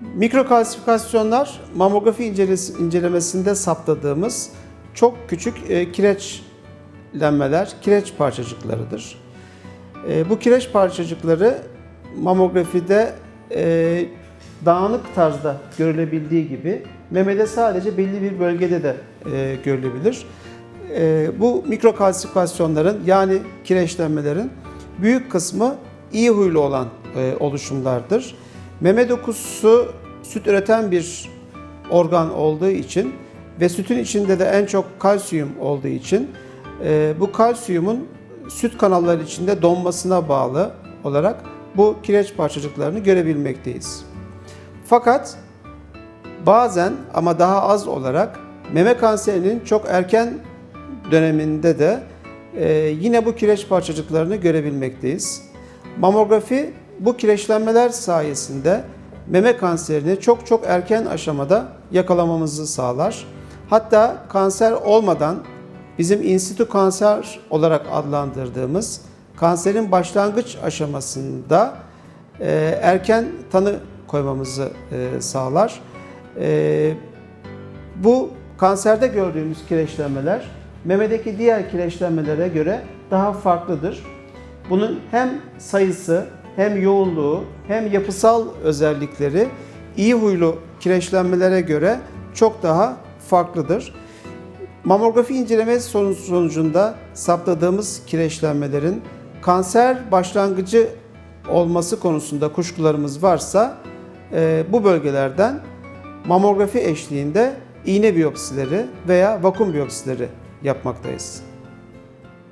Mikrokalsifikasyonlar mamografi incelemesinde saptadığımız çok küçük e, kireçlenmeler, kireç parçacıklarıdır. E, bu kireç parçacıkları mamografide e, dağınık tarzda görülebildiği gibi memede sadece belli bir bölgede de görülebilir. Bu mikrokalsifikasyonların yani kireçlenmelerin büyük kısmı iyi huylu olan oluşumlardır. Meme dokusu süt üreten bir organ olduğu için ve sütün içinde de en çok kalsiyum olduğu için e, bu kalsiyumun süt kanalları içinde donmasına bağlı olarak bu kireç parçacıklarını görebilmekteyiz. Fakat bazen ama daha az olarak meme kanserinin çok erken döneminde de e, yine bu kireç parçacıklarını görebilmekteyiz. Mamografi bu kireçlenmeler sayesinde meme kanserini çok çok erken aşamada yakalamamızı sağlar. Hatta kanser olmadan bizim in situ kanser olarak adlandırdığımız kanserin başlangıç aşamasında e, erken tanı koymamızı e, sağlar. E, bu kanserde gördüğümüz kireçlenmeler memedeki diğer kireçlenmelere göre daha farklıdır. Bunun hem sayısı hem yoğunluğu hem yapısal özellikleri iyi huylu kireçlenmelere göre çok daha farklıdır. Mamografi incelemesi sonu- sonucunda saptadığımız kireçlenmelerin kanser başlangıcı olması konusunda kuşkularımız varsa e, bu bölgelerden mamografi eşliğinde iğne biyopsileri veya vakum biyopsileri yapmaktayız.